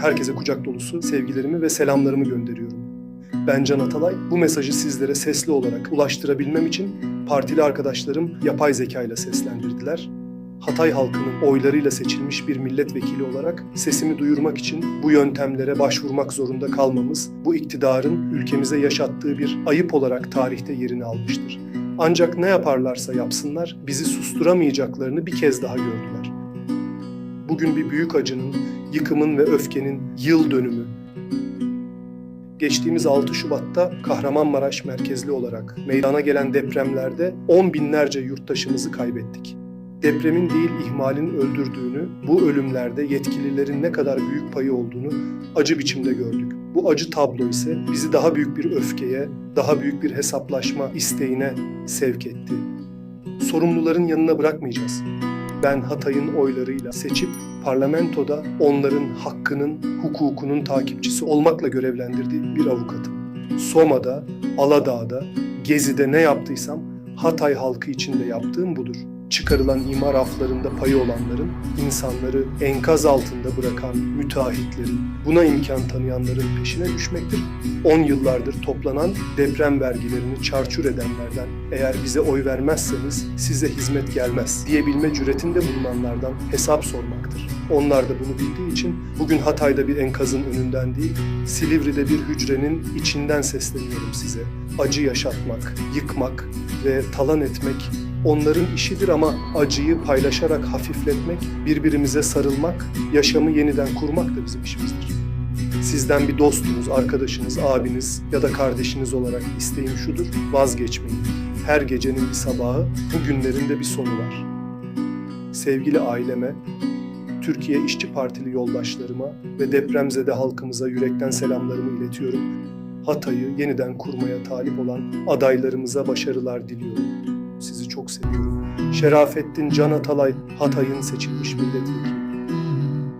herkese kucak dolusu sevgilerimi ve selamlarımı gönderiyorum. Ben Can Atalay. Bu mesajı sizlere sesli olarak ulaştırabilmem için partili arkadaşlarım yapay zeka ile seslendirdiler. Hatay halkının oylarıyla seçilmiş bir milletvekili olarak sesimi duyurmak için bu yöntemlere başvurmak zorunda kalmamız bu iktidarın ülkemize yaşattığı bir ayıp olarak tarihte yerini almıştır. Ancak ne yaparlarsa yapsınlar bizi susturamayacaklarını bir kez daha gördüler. Bugün bir büyük acının, yıkımın ve öfkenin yıl dönümü. Geçtiğimiz 6 Şubat'ta Kahramanmaraş merkezli olarak meydana gelen depremlerde on binlerce yurttaşımızı kaybettik. Depremin değil ihmalin öldürdüğünü, bu ölümlerde yetkililerin ne kadar büyük payı olduğunu acı biçimde gördük. Bu acı tablo ise bizi daha büyük bir öfkeye, daha büyük bir hesaplaşma isteğine sevk etti. Sorumluların yanına bırakmayacağız. Ben Hatay'ın oylarıyla seçip parlamentoda onların hakkının, hukukunun takipçisi olmakla görevlendirdiği bir avukatım. Soma'da, Aladağ'da, Gezi'de ne yaptıysam Hatay halkı için de yaptığım budur. Çıkarılan imar aflarında payı olanların, insanları enkaz altında bırakan müteahhitlerin, buna imkan tanıyanların peşine düşmektir. 10 yıllardır toplanan deprem vergilerini çarçur edenlerden eğer bize oy vermezseniz size hizmet gelmez diyebilme cüretinde bulunanlardan hesap sormaktır. Onlar da bunu bildiği için bugün Hatay'da bir enkazın önünden değil, Silivri'de bir hücrenin içinden sesleniyorum size. Acı yaşatmak, yıkmak ve talan etmek onların işidir ama acıyı paylaşarak hafifletmek, birbirimize sarılmak, yaşamı yeniden kurmak da bizim işimizdir. Sizden bir dostunuz, arkadaşınız, abiniz ya da kardeşiniz olarak isteğim şudur, vazgeçmeyin. Her gecenin bir sabahı, bu günlerin de bir sonu var. Sevgili aileme, Türkiye İşçi Partili yoldaşlarıma ve depremzede halkımıza yürekten selamlarımı iletiyorum. Hatay'ı yeniden kurmaya talip olan adaylarımıza başarılar diliyorum. Çok seviyorum. Şerafettin Can Atalay Hatay'ın seçilmiş milletvekili.